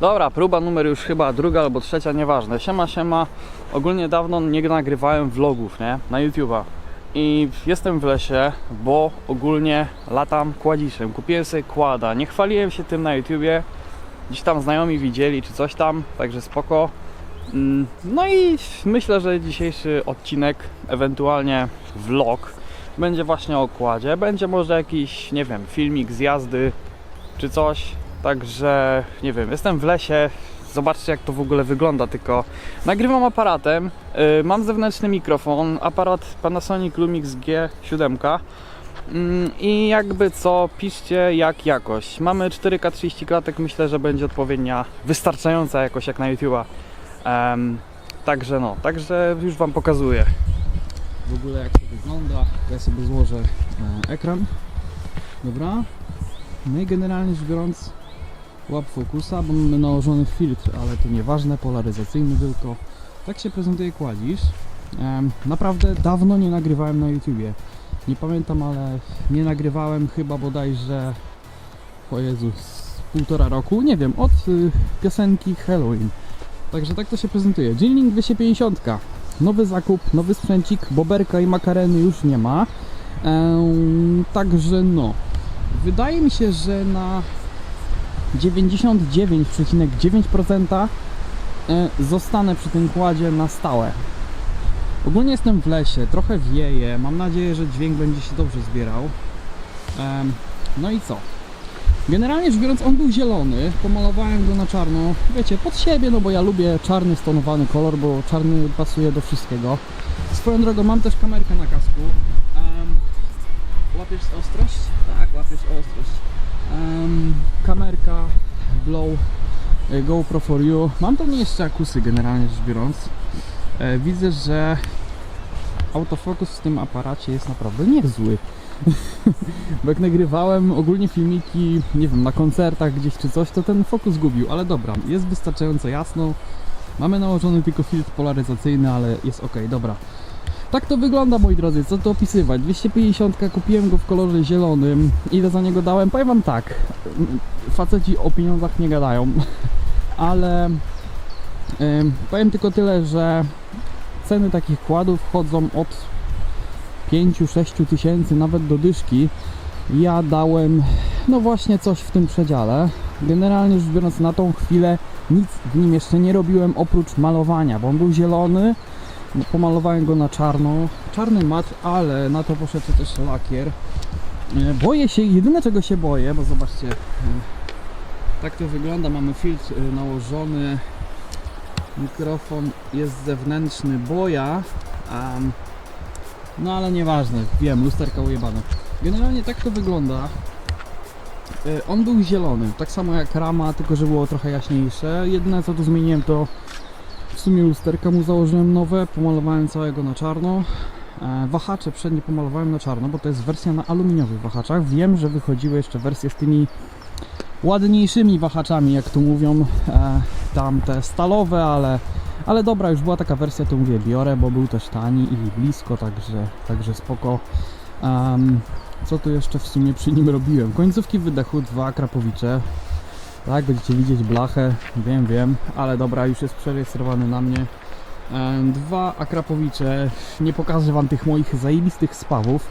Dobra, próba numer już chyba druga albo trzecia, nieważne. Siema, siema. Ogólnie dawno nie nagrywałem vlogów, nie? Na YouTube'a. I jestem w lesie, bo ogólnie latam kładziszem. Kupiłem sobie kłada. Nie chwaliłem się tym na YouTubie. Gdzieś tam znajomi widzieli czy coś tam, także spoko. Mm, No i myślę, że dzisiejszy odcinek, ewentualnie vlog, będzie właśnie o kładzie. Będzie może jakiś, nie wiem, filmik z jazdy czy coś. Także nie wiem, jestem w lesie. Zobaczcie jak to w ogóle wygląda, tylko nagrywam aparatem. Yy, mam zewnętrzny mikrofon, aparat Panasonic Lumix G7. Mm, I jakby co, piszcie jak jakość. Mamy 4K 30 klatek, myślę, że będzie odpowiednia, wystarczająca jakość jak na YouTube'a. Em, także no, także już Wam pokazuję. w ogóle jak to wygląda. Ja sobie złożę e, ekran. Dobra. No i generalnie rzecz biorąc łap fokusa, bo mamy nałożony filtr, ale to nieważne, polaryzacyjny tylko. Tak się prezentuje kładzisz. Naprawdę dawno nie nagrywałem na YouTubie. Nie pamiętam, ale nie nagrywałem chyba bodajże o Jezu, z półtora roku, nie wiem, od y, piosenki Halloween. Także tak to się prezentuje. Jilling 250. Nowy zakup, nowy sprzęcik, boberka i makareny już nie ma. Także no, wydaje mi się, że na 99,9% e, zostanę przy tym kładzie na stałe. Ogólnie jestem w lesie, trochę wieje, mam nadzieję, że dźwięk będzie się dobrze zbierał. Em, no i co? Generalnie rzecz biorąc, on był zielony, pomalowałem go na czarno, wiecie, pod siebie, no bo ja lubię czarny stonowany kolor, bo czarny pasuje do wszystkiego. Swoją drogą mam też kamerkę na kasku. Em, łapiesz ostrość? Tak, łapiesz ostrość. Kamerka Blow e, GoPro for You. Mam tam jeszcze akusy generalnie rzecz biorąc. E, widzę, że autofokus w tym aparacie jest naprawdę niezły. Bo jak nagrywałem ogólnie filmiki, nie wiem, na koncertach gdzieś czy coś, to ten fokus gubił, ale dobra, jest wystarczająco jasno. Mamy nałożony tylko filtr polaryzacyjny, ale jest ok, dobra. Tak to wygląda moi drodzy, co tu opisywać? 250 kupiłem go w kolorze zielonym. Ile za niego dałem? Powiem wam tak. Faceci o pieniądzach nie gadają, ale powiem tylko tyle, że ceny takich kładów chodzą od 5-6 tysięcy, nawet do dyszki. Ja dałem, no właśnie coś w tym przedziale. Generalnie rzecz biorąc na tą chwilę nic w nim jeszcze nie robiłem oprócz malowania, bo on był zielony, pomalowałem go na czarno, czarny mat, ale na to poszedł też lakier. E, Boję się, jedyne czego się boję, bo zobaczcie, e, tak to wygląda, mamy filtr e, nałożony, mikrofon jest zewnętrzny, boja, um, no ale nieważne, wiem, lusterka ujebane. Generalnie tak to wygląda. On był zielony, tak samo jak rama, tylko że było trochę jaśniejsze. Jedyne co tu zmieniłem to w sumie lusterka mu założyłem nowe, pomalowałem całego na czarno. E, Wahacze przednie pomalowałem na czarno, bo to jest wersja na aluminiowych wahaczach. Wiem, że wychodziły jeszcze wersje z tymi ładniejszymi wahaczami, jak tu mówią, e, tam te stalowe, ale ale dobra, już była taka wersja, to mówię, biorę, bo był też tani i blisko, także, także spoko. Em, co tu jeszcze w sumie przy nim robiłem? Końcówki wydechu, dwa krapowicze. Tak, będziecie widzieć blachę, wiem, wiem, ale dobra, już jest przerejestrowany na mnie. Dwa akrapowicze, nie pokażę wam tych moich zajebistych spawów,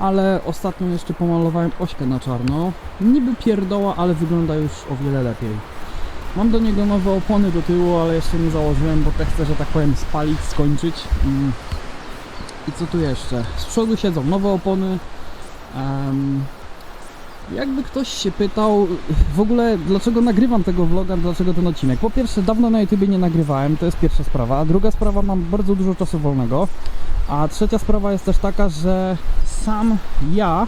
ale ostatnio jeszcze pomalowałem ośkę na czarno. Niby pierdoła, ale wygląda już o wiele lepiej. Mam do niego nowe opony do tyłu, ale jeszcze nie założyłem, bo te chcę, że tak powiem, spalić, skończyć. Mm. I co tu jeszcze? Z przodu siedzą nowe opony. Jakby ktoś się pytał, w ogóle dlaczego nagrywam tego vloga, dlaczego ten odcinek? Po pierwsze, dawno na YouTubie nie nagrywałem, to jest pierwsza sprawa. Druga sprawa, mam bardzo dużo czasu wolnego. A trzecia sprawa jest też taka, że sam ja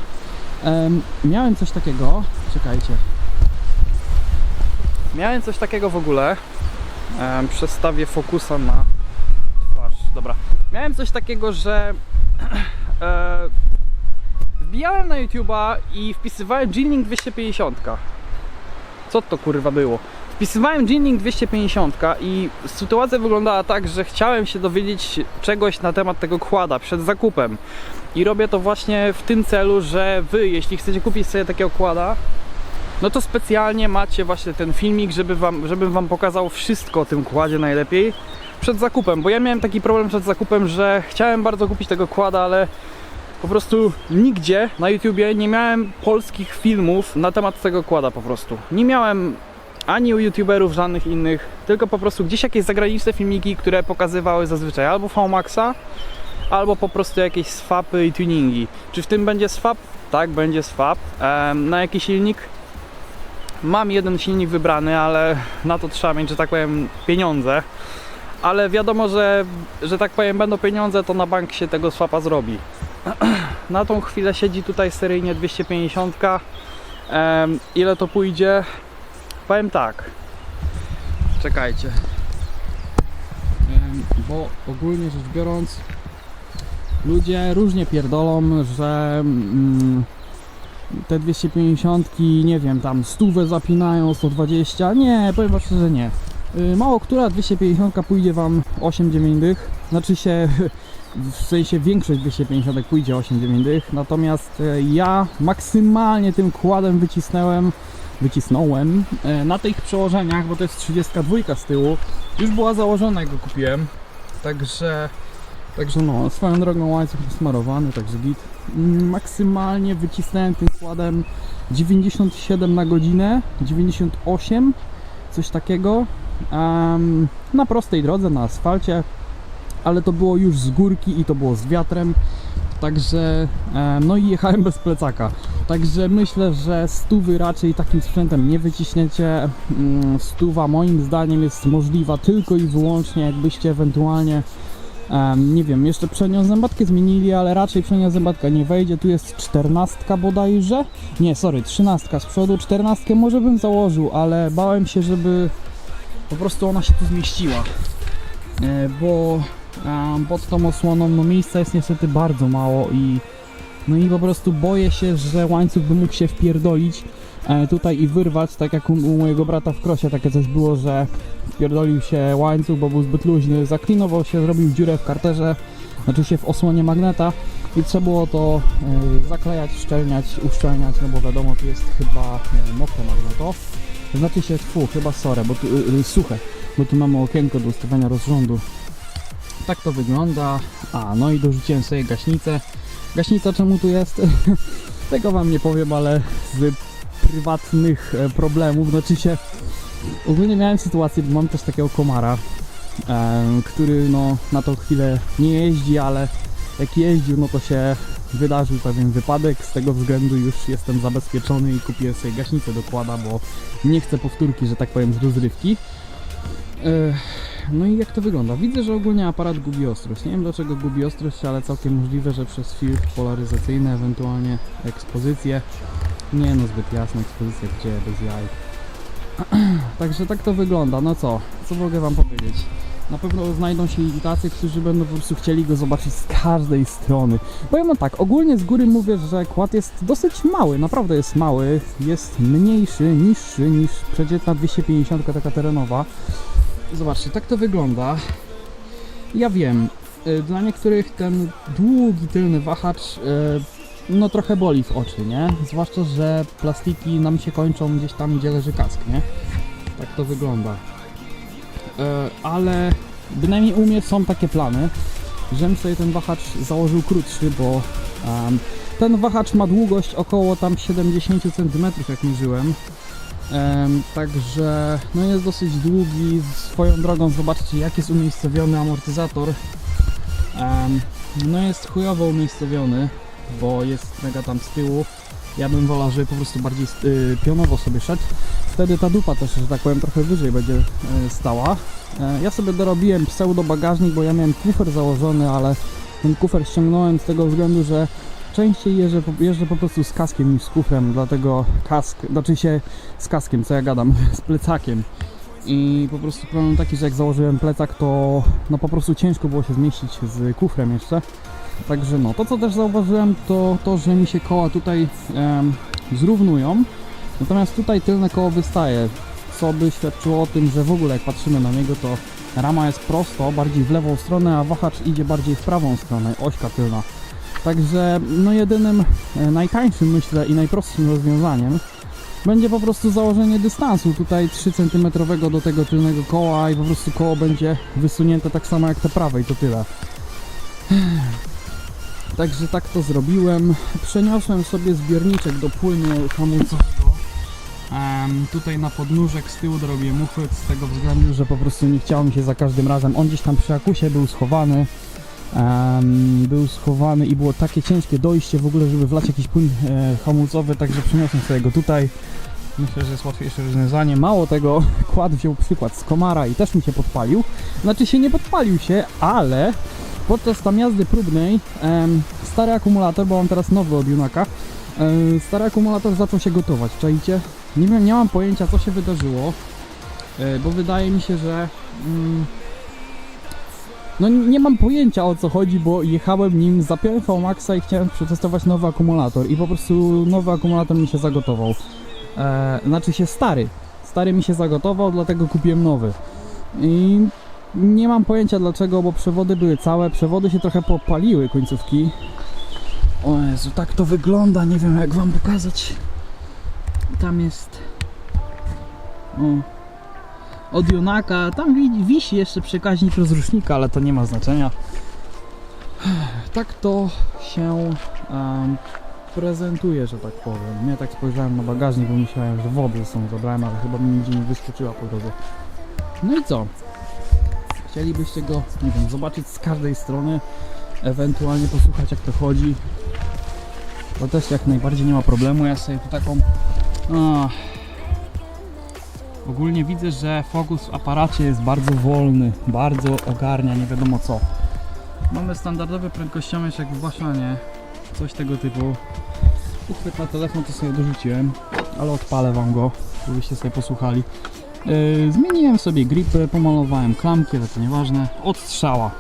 em, miałem coś takiego. Czekajcie. Miałem coś takiego w ogóle. Em, przestawię fokusa na twarz. Dobra. Miałem coś takiego, że e, wbijałem na YouTube'a i wpisywałem Jinning 250. Co to kurwa było? Wpisywałem Jinning 250 i sytuacja wyglądała tak, że chciałem się dowiedzieć czegoś na temat tego kłada przed zakupem. I robię to właśnie w tym celu, że wy, jeśli chcecie kupić sobie takiego kłada, no to specjalnie macie właśnie ten filmik, żeby wam, żebym wam pokazał wszystko o tym kładzie najlepiej przed zakupem, bo ja miałem taki problem przed zakupem, że chciałem bardzo kupić tego kłada, ale po prostu nigdzie na YouTubie nie miałem polskich filmów na temat tego kłada po prostu. Nie miałem ani u youtuberów żadnych innych, tylko po prostu gdzieś jakieś zagraniczne filmiki, które pokazywały zazwyczaj albo VMAXa, albo po prostu jakieś swapy i tuningi. Czy w tym będzie swap? Tak, będzie swap. Em, na jaki silnik? Mam jeden silnik wybrany, ale na to trzeba mieć, że tak powiem, pieniądze. Ale wiadomo, że, że tak powiem, będą pieniądze, to na bank się tego swapa zrobi. na tą chwilę siedzi tutaj seryjnie 250. Em, ile to pójdzie? Powiem tak. Czekajcie. Bo ogólnie rzecz biorąc, ludzie różnie pierdolą, że mm, te 250, nie wiem, tam stówę zapinają, 120. Nie, powiem wam szczerze, nie. Y, Mało która 250 pójdzie wam 8-9 dych. Znaczy się, w sensie większość 250 pójdzie 8-9 dych. Natomiast e, ja maksymalnie tym kładem wycisnąłem wycisnąłem na tych przełożeniach, bo to jest 32 z tyłu już była założona jak go kupiłem. Także także no swoją drogą łańcuch smarowany także git. Maksymalnie wycisnąłem tym kładem 97 na godzinę 98 coś takiego. Na prostej drodze na asfalcie ale to było już z górki i to było z wiatrem Także, e, no i jechałem bez plecaka. Także myślę, że stówy raczej takim sprzętem nie wyciśniecie. Mm, Stówa moim zdaniem jest możliwa tylko i wyłącznie jakbyście ewentualnie em, nie wiem, jeszcze przednią zębatkę zmienili, ale raczej przednia zębatka nie wejdzie. Tu jest czternastka bodajże. Nie, sorry, trzynastka z przodu. Czternastkę może bym założył, ale bałem się, żeby po prostu ona się tu zmieściła. E, bo pod tą osłoną no miejsca jest niestety bardzo mało i no i po prostu boję się, że łańcuch by mógł się wpierdolić e, tutaj i wyrwać, tak jak u, mojego brata w krosie takie coś było, że wpierdolił się łańcuch, bo był zbyt luźny, zaklinował się, zrobił dziurę w karterze, znaczy się w osłonie magneta i trzeba było to e, zaklejać, szczelniać, uszczelniać, no bo wiadomo tu jest chyba mokre magneto, znaczy się, fu, chyba sorę, bo tu e, e, suche, bo tu mamy okienko do ustawiania rozrządu tak to wygląda. A, no i dorzuciłem sobie gaśnicę. Gaśnica czemu tu jest? Tego wam nie powiem, ale z prywatnych e, problemów, znaczy się ogólnie miałem sytuację, bo mam też takiego komara, em, który no na tą chwilę nie jeździ, ale jak jeździł, no to się wydarzył pewien wypadek, z tego względu już jestem zabezpieczony i kupiłem sobie gaśnicę dokłada, bo nie chcę powtórki, że tak powiem, z rozrywki. E, no i jak to wygląda? Widzę, że ogólnie aparat gubi ostrość. Nie wiem dlaczego gubi ostrość, ale całkiem możliwe, że przez filtr polaryzacyjny, ewentualnie ekspozycję. Nie no, zbyt jasna ekspozycja, gdzie bez jaj. Także tak to wygląda. No co? Co mogę wam powiedzieć? Na pewno znajdą się i tacy, którzy będą po prostu chcieli go zobaczyć z każdej strony. Powiem tak, ogólnie z góry mówię, że kład jest dosyć mały, naprawdę jest mały. Jest mniejszy, niższy niż przeciętna 250 taka terenowa. Zobaczcie, tak to wygląda. Ja wiem, y, dla niektórych ten długi tylny wahacz y, no trochę boli w oczy, nie? Zwłaszcza, że plastiki nam się kończą gdzieś tam, gdzie leży kask, nie? Tak to wygląda. Y, Ale bynajmniej u mnie są takie plany, żebym sobie ten wahacz założył krótszy, bo ten wahacz ma długość około tam 70 cm, jak mierzyłem. Także no jest dosyć długi. Swoją drogą zobaczcie jak jest umiejscowiony amortyzator. No jest chujowo umiejscowiony, bo jest mega tam z tyłu. Ja bym wolał, żeby po prostu bardziej y, pionowo sobie szedł. Wtedy ta dupa też, że tak powiem, trochę wyżej będzie y, stała. E, ja sobie dorobiłem pseudo bagażnik, bo ja miałem kufer założony, ale ten kufer ściągnąłem z tego względu, że częściej jeżdżę, jeżdżę po prostu z kaskiem niż z kufrem, dlatego kask, znaczy się z kaskiem, co ja gadam, z plecakiem. I po prostu problem taki, że jak założyłem plecak, to no po prostu ciężko było się zmieścić z kufrem jeszcze. Także no, to co też zauważyłem, to to, że mi się koła tutaj zrównują, natomiast tutaj tylne koło wystaje, co by świadczyło o tym, że w ogóle jak patrzymy na niego, to rama jest prosto, bardziej w lewą stronę, a wahacz idzie bardziej w prawą stronę, ośka tylna. Także no jedynym e, najtańszym myślę i najprostszym rozwiązaniem będzie po prostu założenie dystansu tutaj 3 cm do tego tylnego koła i po prostu koło będzie wysunięte tak samo jak te prawe i to tyle. Także tak to zrobiłem. Przeniosłem sobie zbiorniczek do płynu hamulcowego. Em, tutaj na podnóżek z tyłu dorobiłem uchwyt z tego względu, że po prostu nie chciało mi się za każdym razem. On gdzieś tam przy akusie był schowany. Em, był schowany i było takie ciężkie dojście w ogóle, żeby wlać jakiś płyn e, hamulcowy, także przeniosłem sobie go tutaj. Myślę, że jest łatwiejsze rozwiązanie. Mało tego, kład wziął przykład z komara i też mi się podpalił. Znaczy się nie podpalił się, ale podczas tam jazdy próbnej em, stary akumulator, bo mam teraz nowy od Junaka, em, stary akumulator zaczął się gotować, czajcie? Nie wiem, nie mam pojęcia co się wydarzyło, e, bo wydaje mi się, że mm, no nie mam pojęcia o co chodzi, bo jechałem nim, zapiąłem VMAXa i chciałem przetestować nowy akumulator i po prostu nowy akumulator mi się zagotował. E, znaczy się stary. Stary mi się zagotował, dlatego kupiłem nowy. I nie mam pojęcia dlaczego, bo przewody były całe, przewody się trochę popaliły końcówki. O Jezu, tak to wygląda, nie wiem jak wam pokazać. Tam jest... O. Od Junaka, tam wi- wisi jeszcze przekaźnik rozrusznika, ale to nie ma znaczenia. Tak to się em, prezentuje, że tak powiem. Ja tak spojrzałem na bagażnik, bo myślałem, że wody są zabrałem, ale chyba mi nigdzie nie wyskoczyła po drodze. No i co? Chcielibyście go, nie wiem, zobaczyć z każdej strony, ewentualnie posłuchać jak to chodzi. To też jak najbardziej nie ma problemu. Ja sobie tu taką. Ogólnie widzę, że fokus w aparacie jest bardzo wolny, bardzo ogarnia, nie wiadomo co. Mamy standardowy prędkościomierz jak w Baszanie, coś tego typu. Uchwyt na telefon to sobie dorzuciłem, ale odpalę wam go, żebyście sobie posłuchali. Yy, zmieniłem sobie gripy, pomalowałem klamki, ale to nieważne. Odstrzała.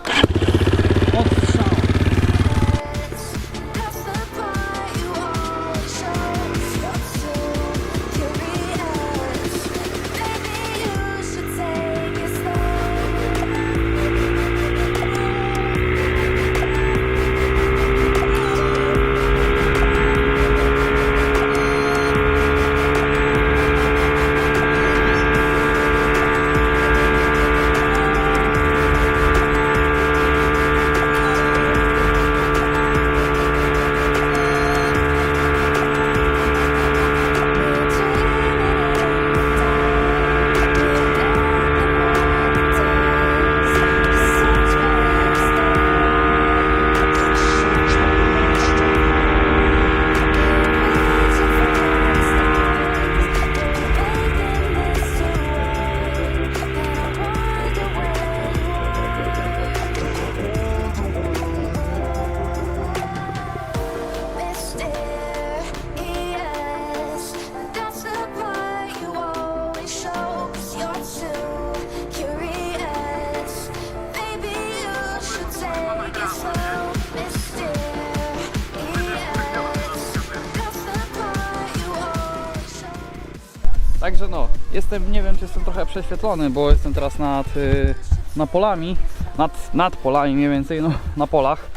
Także no, jestem, nie wiem czy jestem trochę prześwietlony, bo jestem teraz nad, y, na polami, nad, nad polami mniej więcej, no na polach.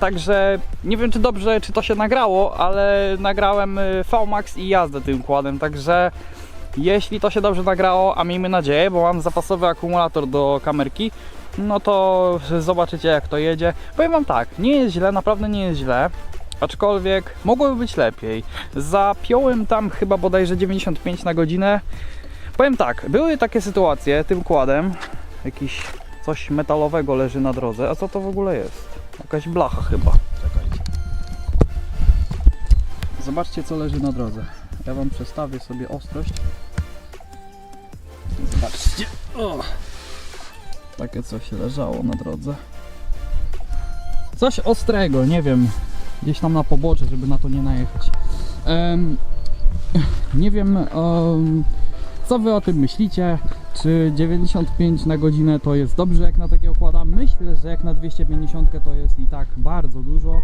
Także nie wiem czy dobrze, czy to się nagrało, ale nagrałem y, VMAX i jazdę tym kładem, także jeśli to się dobrze nagrało, a miejmy nadzieję, bo mam zapasowy akumulator do kamerki, no to zobaczycie jak to jedzie. Powiem wam tak, nie jest źle, naprawdę nie jest źle. Aczkolwiek mogłoby być lepiej. Zapiąłem tam chyba bodajże 95 na godzinę. Powiem tak, były takie sytuacje tym kładem. Jakiś coś metalowego leży na drodze. A co to w ogóle jest? Jakaś blacha chyba. Czekajcie. Zobaczcie co leży na drodze. Ja wam przestawię sobie ostrość. Zobaczcie. O! Takie coś leżało na drodze. Coś ostrego, nie wiem. Gdzieś tam na pobocze, żeby na to nie najechać. Em, nie wiem, em, co wy o tym myślicie. Czy 95 na godzinę to jest dobrze, jak na takie układa? Myślę, że jak na 250 to jest i tak bardzo dużo.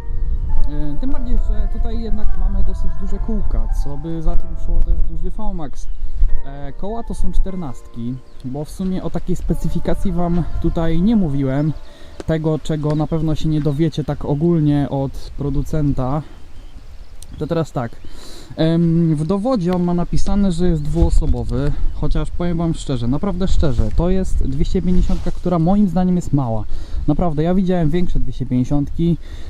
Tym bardziej, że tutaj jednak mamy dosyć duże kółka, co by za tym szło też duży VMAX. E, Koła to są czternastki, bo w sumie o takiej specyfikacji Wam tutaj nie mówiłem. Tego, czego na pewno się nie dowiecie tak ogólnie od producenta. To teraz tak. W dowodzie on ma napisane, że jest dwuosobowy, chociaż powiem Wam szczerze, naprawdę szczerze, to jest 250, która moim zdaniem jest mała. Naprawdę, ja widziałem większe 250,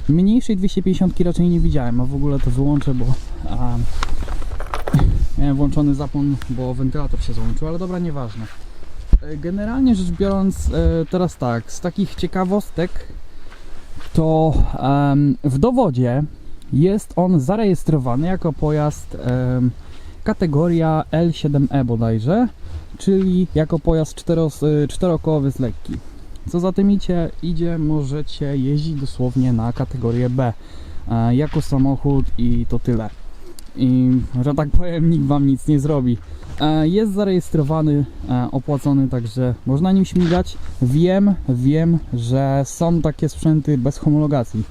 mniejszej 250 raczej nie widziałem, a w ogóle to wyłączę, bo a, miałem włączony zapłon, bo wentylator się załączył, ale dobra, nieważne. E, Generalnie rzecz biorąc, e, teraz tak, z takich ciekawostek, to w dowodzie jest on zarejestrowany jako pojazd kategoria L7E bodajże, czyli jako pojazd czteros, y, czterokołowy z lekki. Co za tym idzie, idzie, możecie jeździć dosłownie na kategorię B e, jako samochód i to tyle. I że tak powiem, nikt wam nic nie zrobi. E, Jest zarejestrowany, e, opłacony, także można nim śmigać. Wiem, wiem, że są takie sprzęty bez homologacji.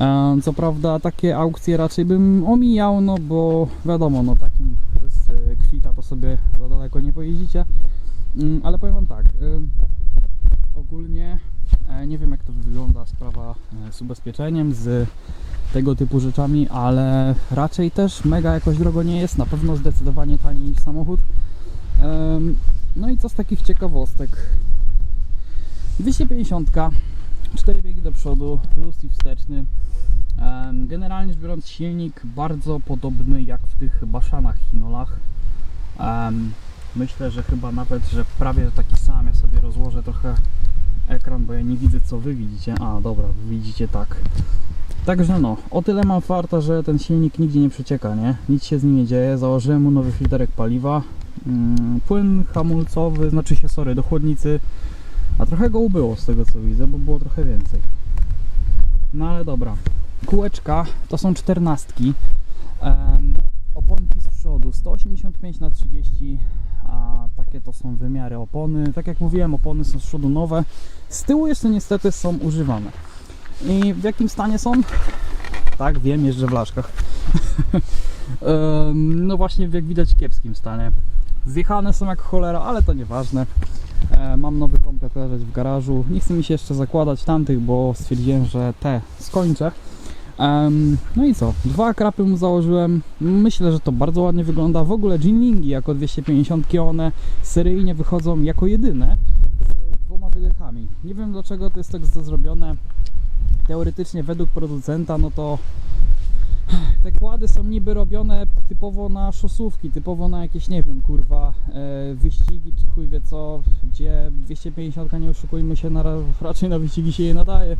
E, Co prawda takie aukcje raczej bym omijał, no bo wiadomo, no takim bez kwita to sobie za daleko nie pojeździcie. Mm, Ale powiem wam tak, ogólnie nie wiem jak to wygląda sprawa e, z ubezpieczeniem, z tego typu rzeczami, ale raczej też mega jakoś drogo nie jest, na pewno zdecydowanie taniej niż samochód. No i co z takich ciekawostek? 250, 4 biegi do przodu, luz i wsteczny. Generalnie rzecz biorąc silnik bardzo podobny jak w tych Baszanach Hinolach. Myślę, że chyba nawet, że prawie taki sam. Ja sobie rozłożę trochę ekran, bo ja nie widzę co wy widzicie. A dobra, widzicie tak. Także no, o tyle mam farta, że ten silnik nigdzie nie przecieka, nie? Nic się z nim nie dzieje. Założyłem mu nowy filterek paliwa. Mm, Płyn hamulcowy, znaczy się, sorry, do chłodnicy. A trochę go ubyło z tego co widzę, bo było trochę więcej. No ale dobra. Kółeczka to są czternastki. Oponki z przodu 185 na 30 a takie to są wymiary opony. Tak jak mówiłem, opony są z przodu nowe. Z tyłu jeszcze niestety są używane. I w jakim stanie są? Tak, wiem, jeżdżę w laszkach. No właśnie, jak widać, kiepskim stanie. Zjechane są jak cholera, ale to nieważne. E, Mam nowy komplet leżeć w garażu. Nie chcę mi się jeszcze zakładać tamtych, bo stwierdziłem, że te skończę. No i co? Dwa krapy mu założyłem. Myślę, że to bardzo ładnie wygląda. W ogóle Jinlingi jako 250 one seryjnie wychodzą jako jedyne z dwoma wydechami. Nie wiem dlaczego to jest tak zrobione. Teoretycznie według producenta, no to te kłady są niby robione typowo na szosówki, typowo na jakieś, nie wiem, kurwa, e, wyścigi czy chuj wie co, gdzie 250 nie oszukujmy się, na, raczej na wyścigi się je nadaje.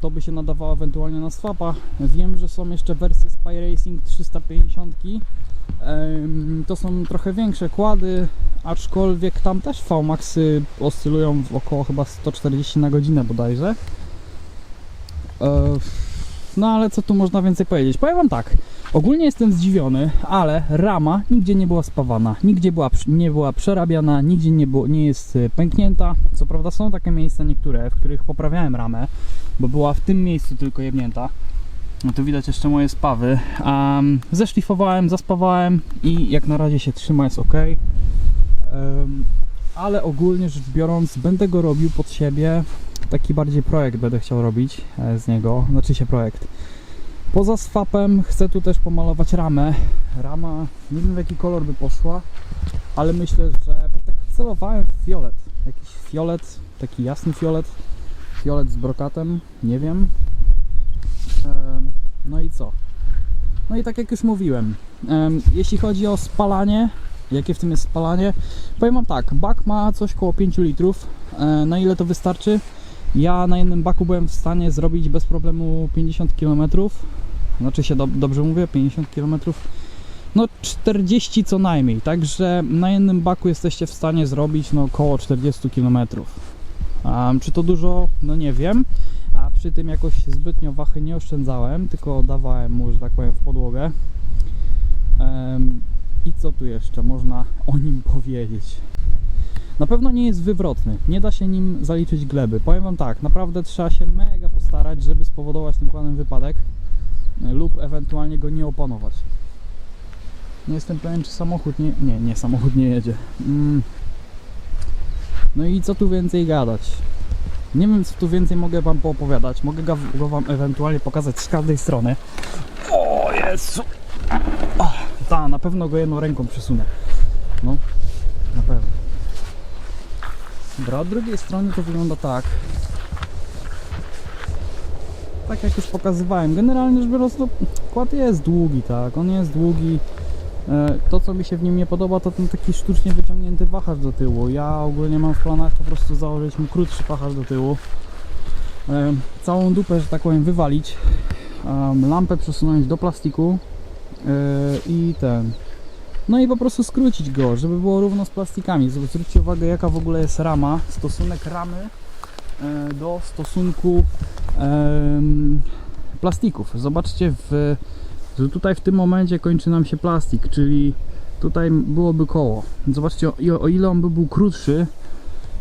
To by się nadawało ewentualnie na swapa. Wiem, że są jeszcze wersje Spy Racing 350. Em, to są trochę większe kłady, aczkolwiek tam też VMAXy oscylują w około chyba 140 na godzinę bodajże. No ale co tu można więcej powiedzieć? Powiem Wam tak, ogólnie jestem zdziwiony, ale rama nigdzie nie była spawana, nigdzie była, nie była przerabiana, nigdzie nie, było, nie jest y, pęknięta. Co prawda są takie miejsca niektóre, w których poprawiałem ramę, bo była w tym miejscu tylko jebnięta. No tu widać jeszcze moje spawy. Um, zeszlifowałem, zaspawałem i jak na razie się trzyma, jest ok. Em, ale ogólnie rzecz biorąc, będę go robił pod siebie. Taki bardziej projekt będę chciał robić e, z niego, znaczy się projekt. Poza swapem chcę tu też pomalować ramę. Rama, nie wiem w jaki kolor by poszła, ale myślę, że tak celowałem w fiolet. Jakiś fiolet, taki jasny fiolet. Fiolet z brokatem, nie wiem. Em, No i co? No i tak jak już mówiłem, em, jeśli chodzi o spalanie, jakie w tym jest spalanie, powiem wam tak, bak ma coś koło 5 litrów. E, Na ile to wystarczy? Ja na jednym baku byłem w stanie zrobić bez problemu 50 km. Znaczy się dob- dobrze mówię, 50 km. No 40 co najmniej, także na jednym baku jesteście w stanie zrobić no około 40 km. Um, czy to dużo? No nie wiem. A przy tym jakoś zbytnio wachy nie oszczędzałem, tylko dawałem mu, że tak powiem, w podłogę. Em, I co tu jeszcze można o nim powiedzieć? Na pewno nie jest wywrotny, nie da się nim zaliczyć gleby. Powiem Wam tak, naprawdę trzeba się mega postarać, żeby spowodować tym planem wypadek e, lub ewentualnie go nie opanować. Nie jestem pewien, czy samochód nie... Nie, nie, samochód nie jedzie. Mm. No i co tu więcej gadać? Nie wiem, co tu więcej mogę Wam poopowiadać. Mogę go, Wam ewentualnie pokazać z każdej strony. O, Jezu! O, ta, na pewno go jedną ręką przesunę. No. Dobra, od drugiej strony to wygląda tak. Tak jak już pokazywałem, generalnie rzecz biorąc, no, kład jest długi, tak, on jest długi. E, To, co mi się w nim nie podoba, to ten taki sztucznie wyciągnięty wachlarz do tyłu. Ja ogólnie mam w planach po prostu założyć mu krótszy wachlarz do tyłu. E, Całą dupę, że tak powiem, wywalić. em, Lampę przesunąć do plastiku e, i ten. No i po prostu skrócić go, żeby było równo z plastikami. Zwróćcie uwagę, jaka w ogóle jest rama, stosunek ramy e, do stosunku plastików. Zobaczcie, w, że tutaj w tym momencie kończy nam się plastik, czyli tutaj byłoby koło. Zobaczcie, o, o ile on by był krótszy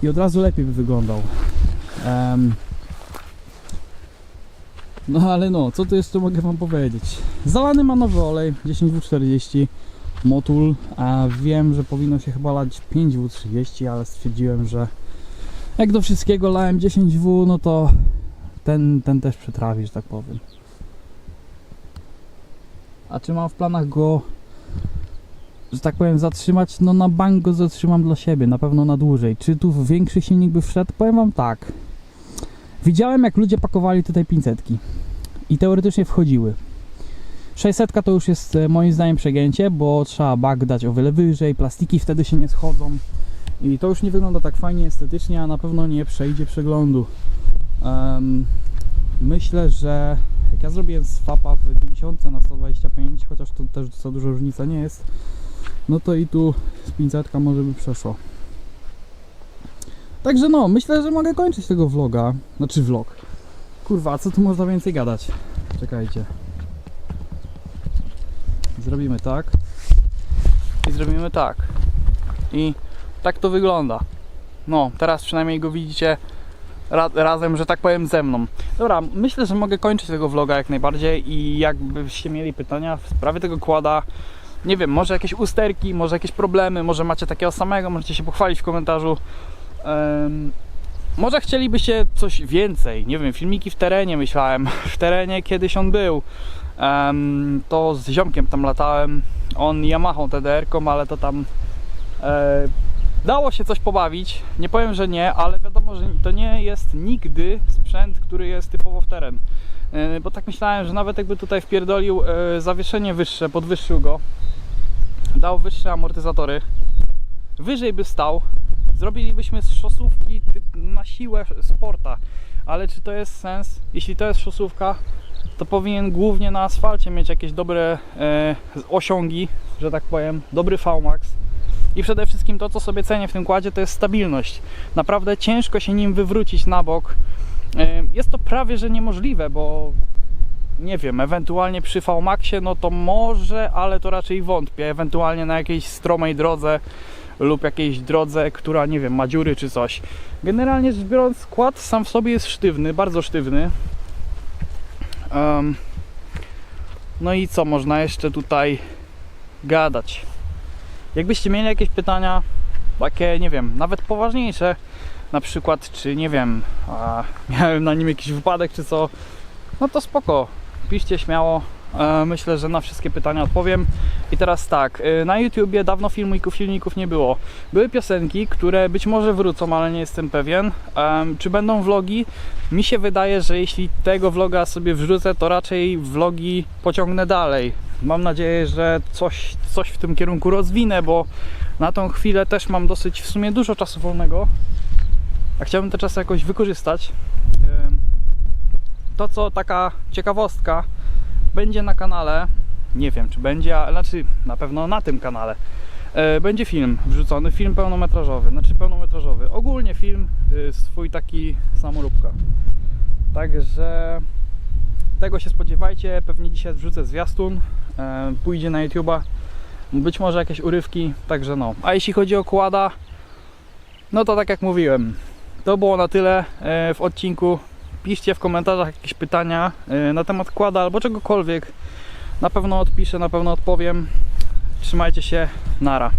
i od razu lepiej by wyglądał. No ale no, co tu jeszcze mogę Wam powiedzieć? Zalany ma nowy olej 10W40 Motul, a wiem, że powinno się chyba lać 5W30, ale stwierdziłem, że jak do wszystkiego lałem 10W, no to ten, ten też przetrawi, że tak powiem. A czy mam w planach go, że tak powiem, zatrzymać? No na bank go zatrzymam dla siebie, na pewno na dłużej. Czy tu większy silnik by wszedł? Powiem Wam tak. Widziałem jak ludzie pakowali tutaj 500 i teoretycznie wchodziły. 600 to już jest e, moim zdaniem przegięcie, bo trzeba bak dać o wiele wyżej, plastiki wtedy się nie schodzą i to już nie wygląda tak fajnie estetycznie, a na pewno nie przejdzie przeglądu. Em, myślę, że jak ja zrobiłem swapa w 50 na 125, chociaż to też za duża różnica nie jest, no to i tu z 500 może by przeszło. Także no, myślę, że mogę kończyć tego vloga, znaczy vlog. Kurwa, co tu można więcej gadać? Czekajcie. Zrobimy tak. I zrobimy tak. I tak to wygląda. No, teraz przynajmniej go widzicie ra razem, że tak powiem, ze mną. Dobra, myślę, że mogę kończyć tego vloga jak najbardziej i jakbyście mieli pytania w sprawie tego kłada, nie wiem, może jakieś usterki, może jakieś problemy, może macie takiego samego, możecie się pochwalić w komentarzu. Em, może chcielibyście coś więcej, nie wiem, filmiki w terenie myślałem. W terenie kiedyś on był. To z ziomkiem tam latałem. On Yamaha TDR-ką, ale to tam e, dało się coś pobawić. Nie powiem, że nie, ale wiadomo, że to nie jest nigdy sprzęt, który jest typowo w teren. E, bo tak myślałem, że nawet jakby tutaj wpierdolił e, zawieszenie wyższe, podwyższył go, dał wyższe amortyzatory, wyżej by stał, zrobilibyśmy z szosówki na siłę sporta. Ale czy to jest sens? Jeśli to jest szosówka, to powinien głównie na asfalcie mieć jakieś dobre e, osiągi, że tak powiem, dobry VMAX. I przede wszystkim to, co sobie cenię w tym kładzie, to jest stabilność. Naprawdę ciężko się nim wywrócić na bok. E, jest to prawie że niemożliwe, bo nie wiem, ewentualnie przy VMAXie, no to może, ale to raczej wątpię. Ewentualnie na jakiejś stromej drodze lub jakiejś drodze, która nie wiem, ma dziury czy coś. Generalnie rzecz biorąc, skład sam w sobie jest sztywny, bardzo sztywny. No i co można jeszcze tutaj gadać? Jakbyście mieli jakieś pytania, takie nie wiem, nawet poważniejsze, na przykład czy nie wiem, miałem na nim jakiś wypadek czy co, no to spoko, piszcie śmiało. E, Myślę, że na wszystkie pytania odpowiem. I teraz tak, e, na YouTubie dawno filmików, filmików nie było. Były piosenki, które być może wrócą, ale nie jestem pewien. Em, Czy będą vlogi? Mi się wydaje, że jeśli tego vloga sobie wrzucę, to raczej vlogi pociągnę dalej. Mam nadzieję, że coś, coś w tym kierunku rozwinę, bo na tą chwilę też mam dosyć w sumie dużo czasu wolnego. A chciałbym te czasy jakoś wykorzystać. To co taka ciekawostka będzie na kanale. Nie wiem czy będzie, ale znaczy na pewno na tym kanale. E, Będzie film wrzucony, film pełnometrażowy, znaczy pełnometrażowy. Ogólnie film y, swój taki samoróbka. Także tego się spodziewajcie. Pewnie dzisiaj wrzucę zwiastun. e, Pójdzie na YouTube'a. Być może jakieś urywki, także no. A jeśli chodzi o kłada, no to tak jak mówiłem, to było na tyle e, w odcinku. Piszcie w komentarzach jakieś pytania e, na temat kłada albo czegokolwiek. Na pewno odpiszę, na pewno odpowiem. Trzymajcie się, nara.